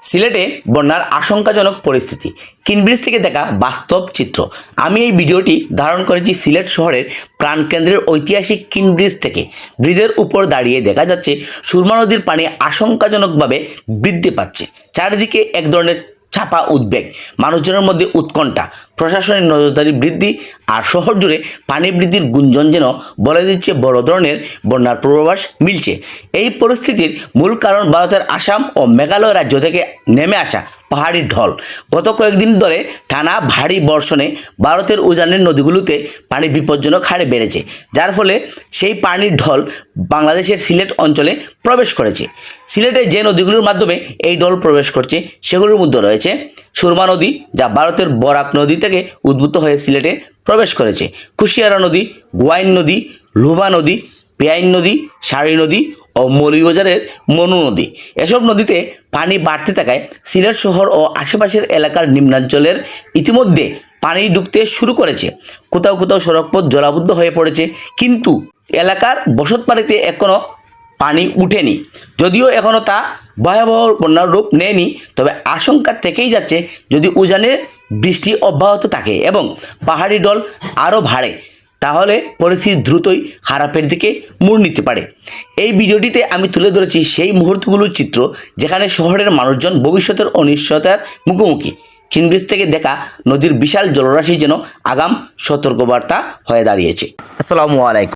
সিলেটে বন্যার আশঙ্কাজনক পরিস্থিতি। কিনব্রিজ থেকে দেখা বাস্তব চিত্র। আমি এই ভিডিওটি ধারণ করেছি সিলেট শহরের প্রাণকেন্দ্রের ঐতিহাসিক কিনব্রিজ থেকে। ব্রিজের উপর দাঁড়িয়ে দেখা যাচ্ছে, সুরমা নদীর পানি আশঙ্কাজনকভাবে বৃদ্ধি পাচ্ছে। চারিদিকে এক ধরনের চাপা উদ্বেগ। মানুষজনের মধ্যে উৎকণ্ঠা, প্রশাসনের নজরদারি বৃদ্ধি আর শহর জুড়ে পানি বৃদ্ধির গুঞ্জন যেন বলে দিচ্ছে বড় ধরনের বন্যার পূর্বাভাস মিলছে। এই পরিস্থিতির মূল কারণ ভারতের আসাম ও মেঘালয় রাজ্য থেকে নেমে আসা পাহাড়ি ঢল। গত কয়েকদিন ধরে টানা ভারী বর্ষণে ভারতের উজানের নদীগুলোতে পানি বিপজ্জনক হারে বেড়েছে, যার ফলে সেই পানির ঢল বাংলাদেশের সিলেট অঞ্চলে প্রবেশ করেছে। সিলেটে যে নদীগুলোর মাধ্যমে এই ঢল প্রবেশ করছে, সেগুলোর মধ্যে রয়েছে সুরমা নদী, যা ভারতের বরাক নদী থেকে উদ্ভূত হয়ে সিলেটে প্রবেশ করেছে, কুশিয়ারা নদী, গোয়াইন নদী, লুভা নদী পেয়াইন নদী সারি নদী ও মৌলিবাজারের মনু নদী। এসব নদীতে পানি বাড়তে থাকায় সিলেট শহর ও আশেপাশের এলাকার নিম্নাঞ্চলের ইতিমধ্যে পানি ঢুকতে শুরু করেছে। কোথাও কোথাও সড়কপথ জলাবদ্ধ হয়ে পড়েছে, কিন্তু এলাকার বসত বসতবাড়িতে এখনও পানি উঠেনি। যদিও এখনও তা ভয়াবহ বন্যার রূপ নেয়নি, তবে আশঙ্কা থেকেই যাচ্ছে যদি উজানে বৃষ্টি অব্যাহত থাকে এবং পাহাড়ি ডল আরও বাড়ে তাহলে পরিস্থিতি দ্রুতই খারাপের দিকে মোড় নিতে পারে। এই ভিডিওটিতে আমি তুলে ধরেছি সেই মুহূর্তগুলোর চিত্র যেখানে শহরের মানুষজন ভবিষ্যতের অনিশ্চয়তার মুখোমুখি। কিনব্রিজ থেকে দেখা নদীর বিশাল জলরাশি যেন আগাম সতর্কবার্তা হয়ে দাঁড়িয়েছে। আসসালামু আলাইকুম।